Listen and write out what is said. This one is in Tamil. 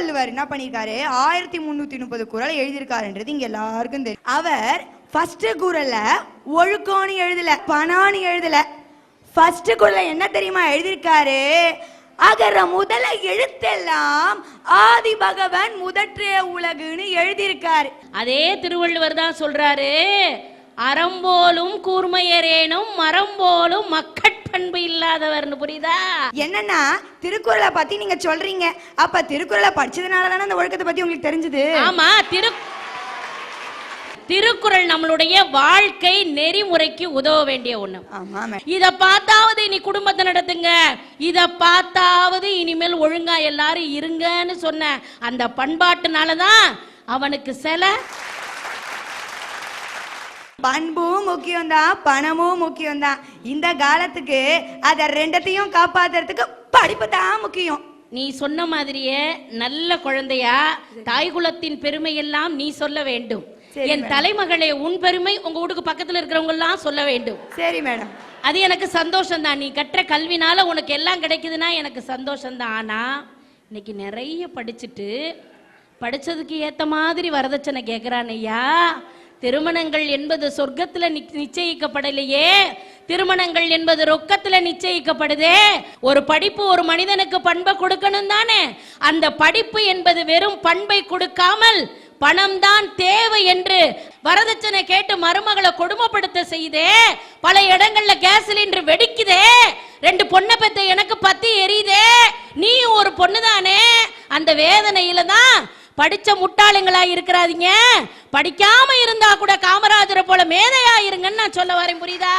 திருவள்ளுவர் என்ன பண்ணியிருக்காரு ஆயிரத்தி முன்னூத்தி முப்பது குறள் எழுதியிருக்காருன்றது இங்க எல்லாருக்கும் தெரியும். அவர் ஃபர்ஸ்ட் குறள்ல ஒழுக்கோன்னு எழுதல பணான்னு எழுதல. ஃபர்ஸ்ட் குறள்ல என்ன தெரியுமா எழுதியிருக்காரு? அகர முதல எழுத்தெல்லாம் ஆதி பகவன் முதற்றே உலகுன்னு எழுதியிருக்காரு. அதே திருவள்ளுவர் தான் சொல்றாரு அறம்போலும் கூர்மையரேனும் மரம் போலும் மரம்போலும் மக்கட்பண்பு இல்லாதவர்னு புரியுதா? என்னன்னா திருக்குறளை பத்தி நீங்க சொல்றீங்க. அப்ப திருக்குறளை படிச்சதுனால தானே அந்த ஒழுக்கத்தை பத்தி உங்களுக்கு தெரிஞ்சது? ஆமா திரு திருக்குறள் நம்மளுடைய வாழ்க்கை நெறிமுறைக்கு உதவ வேண்டிய ஒண்ணு. இத பார்த்தாவது இனி குடும்பத்தை நடத்துங்க. இத பார்த்தாவது இனிமேல் ஒழுங்கா எல்லாரும் இருங்கன்னு சொன்ன அந்த பண்பாட்டுனால தான் அவனுக்கு சில பண்பும் முக்கியம்தான் பணமும் முக்கியம்தான். இந்த காலத்துக்கு அத ரெண்டத்தையும் காப்பாத்துறதுக்கு படிப்பு தான் முக்கியம். நீ சொன்ன மாதிரியே நல்ல குழந்தையா தாய்குலத்தின் பெருமை எல்லாம் நீ சொல்ல வேண்டும். என் தலைமகளே உன் பெருமை உங்க வீட்டுக்கு பக்கத்துல இருக்கிறவங்க எல்லாம் சொல்ல வேண்டும். சரி மேடம். அது எனக்கு சந்தோஷம் தான் நீ கற்ற கல்வினால உனக்கு எல்லாம் கிடைக்குதுன்னா எனக்கு சந்தோஷம் தான் ஆனா இன்னைக்கு நிறைய படிச்சுட்டு படிச்சதுக்கு ஏத்த மாதிரி வரதட்சணை கேட்கிறான் ஐயா. திருமணங்கள் என்பது சொர்க்கத்துல நிச்சயிக்கப்படலையே. திருமணங்கள் என்பது ரொக்கத்துல நிச்சயிக்கப்படுதே. ஒரு படிப்பு ஒரு மனிதனுக்கு பண்பை கொடுக்கணும் தானே அந்த படிப்பு என்பது வெறும் பண்பை கொடுக்காமல் பணம் தான் தேவை என்று வரதட்சணை கேட்டு மருமகளை கொடுமைப்படுத்த செய்தே. பல இடங்கள்ல கேஸ் சிலிண்டர் வெடிக்குதே. ரெண்டு பொண்ணை பெத்த எனக்கு பத்தி எரியுதே. நீ ஒரு பொண்ணு தானே அந்த வேதனையில தான் படிச்ச முட்டாளுங்களா இருக்கிறாதீங்க. படிக்காம இருந்தா கூட காமராஜரை போல மேதையா இருங்கன்னு நான் சொல்ல வரேன் புரியுதா?